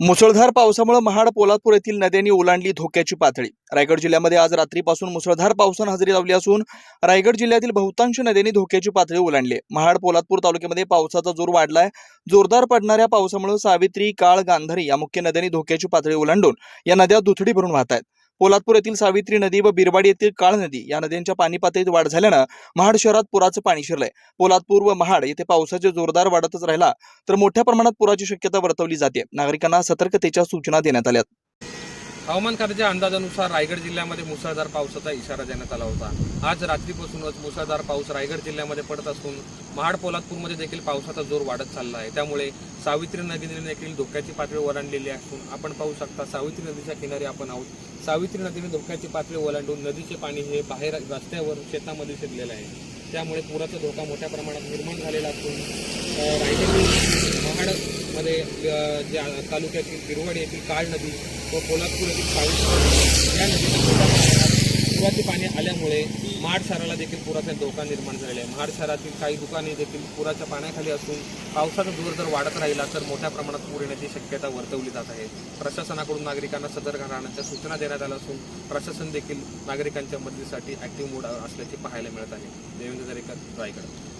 मुसळधार पावसामुळे महाड पोलादपूर येथील नद्यांनी ओलांडली धोक्याची पातळी. रायगड जिल्ह्यामध्ये आज रात्रीपासून मुसळधार पावसानं हजेरी लावली असून रायगड जिल्ह्यातील बहुतांश नद्यांनी धोक्याची पातळी ओलांडली. महाड पोलादपूर तालुक्यामध्ये पावसाचा जोर वाढलाय. जोरदार पडणाऱ्या पावसामुळे सावित्री काळ गांधारी या मुख्य नद्यांनी धोक्याची पातळी ओलांडून या नद्या दुथडी भरून वाहत आहेत पोलादपूर येथील सावित्री नदी व बिरवाडी येथील काळ नदी या नद्यांच्या पाणी पातळीत वाढ झाल्यानं महाड शहरात पुराचं पाणी शिरलंय. पोलादपूर व महाड येथे पावसाचे जोरदार वाढतच राहिला तर मोठ्या प्रमाणात पुराची शक्यता वर्तवली जाते. नागरिकांना सतर्कतेच्या सूचना देण्यात आल्या हवामान खात्याच्या अंदाजानुसार रायगड जिल्ह्यामध्ये मुसळधार पावसाचा इशारा देण्यात आला होता. आज रात्रीपासूनच मुसळधार पाऊस रायगड जिल्ह्यामध्ये पडत असून महाड पोलादपूरमध्ये देखील पावसाचा जोर वाढत चालला आहे. त्यामुळे सावित्री नदीने देखील धोक्याची पातळी ओलांडलेली असून आपण पाहू शकता सावित्री नदीच्या किनारी आपण आहोत. सावित्री नदीने धोक्याची पातळी ओलांडून नदीचे पाणी हे बाहेर रस्त्यावर शेतामध्ये शिरलेलं आहे. त्यामुळे पुराचा धोका मोठ्या प्रमाणात निर्माण झालेला असून महाडमध्ये ज्या तालुक्यातील बिरवड येथील काळ नदी व पोलादपूर येथील काळी या नदीच्या पुराचे पाणी आल्यामुळे महाड शहराला देखील पुराचा धोका निर्माण झालेला आहे. महाड शहरातील काही दुकाने देखील पुराच्या पाण्याखाली असून पावसाचा दूर जर वाढत राहिला तर मोठ्या प्रमाणात पूर येण्याची शक्यता वर्तवली जात आहे. प्रशासनाकडून नागरिकांना सतर्क राहण्याच्या सूचना देण्यात आल्या असून प्रशासन देखील नागरिकांच्या मदतीसाठी ॲक्टिव्ह मोड असल्याचे पाहायला मिळत आहे. देवेंद्र दरेकर रायगड.